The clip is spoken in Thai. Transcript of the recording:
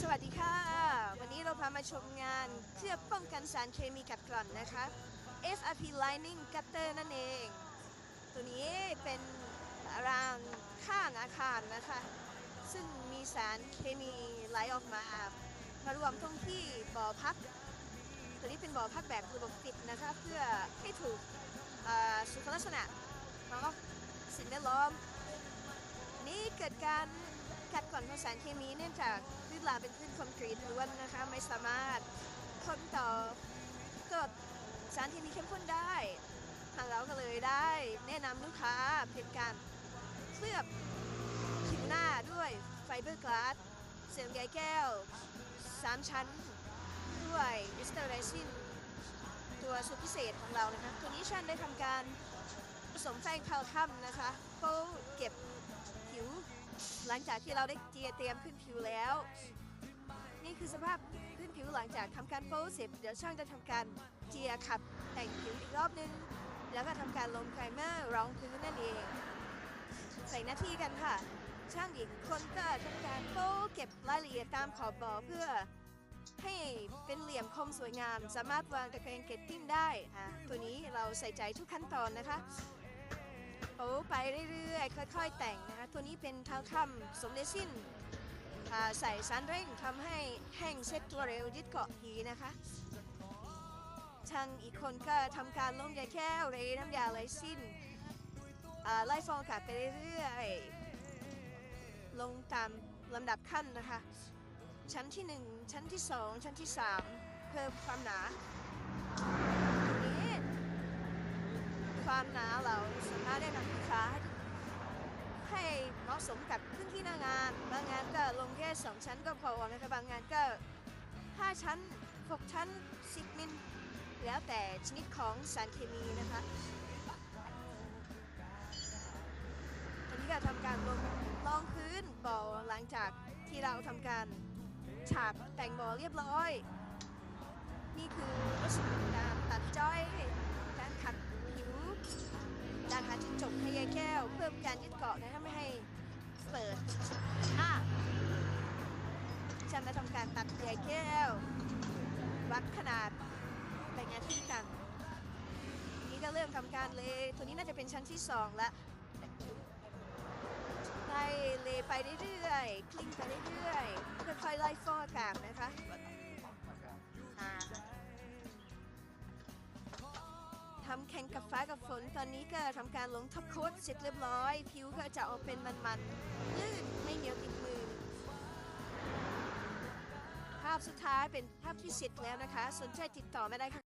สวัสดีค่ะ วันนี้เราพามาชมงานเพื่อป้องกันสารเคมีกัดกร่อนนะคะ FRP Lining Gutter นั่นเอง ตัวนี้เป็นรางข้างอาคารนะคะ ซึ่งมีสารเคมีไหลออกมามารวมตรงที่บ่อพัก ตัวนี้เป็นบ่อพักแบบระบบปิดนะคะ เพื่อให้ถูกเอ่อสุขลักษณะของสิ่งแวดล้อม นี่เกิดการ กัดกร่อนของสารเคมีเนื่องจากพื้นลาเป็นพื้นคอนกรีตล้วนนะคะไม่สามารถทนต่อกรดสารเคมีเข้มข้นได้ทางเราก็เลยได้แนะนำลูกค้าเป็นการเคลือบผิวหน้าด้วยไฟเบอร์กลาสเซลล์ใยแก้ว 3 ชั้น ด้วยมิสเตอร์เรซินตัวสูตรพิเศษของเรานะคะ ตัวนี้ชันได้ทำการผสมแป้งพาวทัมนะคะเพื่อเก็บ หลังจากที่เราได้เจียเตรียมขึ้นผิวแล้ว นี่คือสภาพพื้นผิวหลังจากทำการโป๊เสร็จเดี๋ยวช่างจะทำการเจียขัดแต่งผิวอีกรอบนึง แล้วก็ทำการลงไพรเมอร์รองพื้นนั่นเอง ใส่หน้าที่กันค่ะ ช่างอีกคนก็ทำการโป๊เก็บรายละเอียดตามขอบบ่อเพื่อให้เป็นเหลี่ยมคมสวยงาม สามารถวางตะแกรงเก็ตติ้งได้อะตัวนี้เราใส่ใจทุกขั้นตอนนะคะ โอ้ไปเรื่อยๆ ค่อย ๆ แต่งนะคะตัวนี้เป็นเท้าคำสมเด็จสิ้นใส่สารเร่งทำให้แห้งเซ็ตตัวเร็วยึดเกาะหีนะคะช่างอีกคนก็ทำการลงยาแก้วเรน้ำยาไหลสิ้นไล่ฟองอากาศไปเรื่อยๆ ลงตามลำดับขั้นนะคะ ชั้นที่ 1 ชั้นที่ 2 ชั้นที่ 3 เพิ่มความหนาตัวนี้ ความนาเราสามารถได้นำลูกค้าให้เหมาะสมกับพื้นที่หน้างาน บางงานก็ลงแค่สองชั้นก็พอนะคะบางงานก็ 5 ชั้น 6 ชั้น 10 มิล แล้วแต่ชนิดของสารเคมีนะคะตอนนี้ก็ทำการลงรองพื้นบ่อหลังจากที่เราทำการฉาบแต่งบ่อเรียบร้อย นี่คือ พิ่มการยึดเกาะนะคะไม่ให้เปิดอะฉันมาทำการตัดยายแก้ว วัดขนาดแบ่งหน้าที่กัน นี่ก็เริ่มทำการเลยตัวนี้น่าจะเป็นชั้นที่สองละไล่เลไปเรื่อยๆ คลิ้งไปเรื่อยๆค่อยๆไล่ฟองอากาศนะคะำแข่งกับฟ้ากับฝนตอนนี้ก็ทำการลงท็อปโค้ดเสร็จเรียบร้อย ผิวก็จะออกเป็นมันๆลื่นไม่เหนียวติดมือ ภาพสุดท้ายเป็นภาพที่เสร็จแล้วนะคะ สนใจติดต่อไม่ได้ค่ะ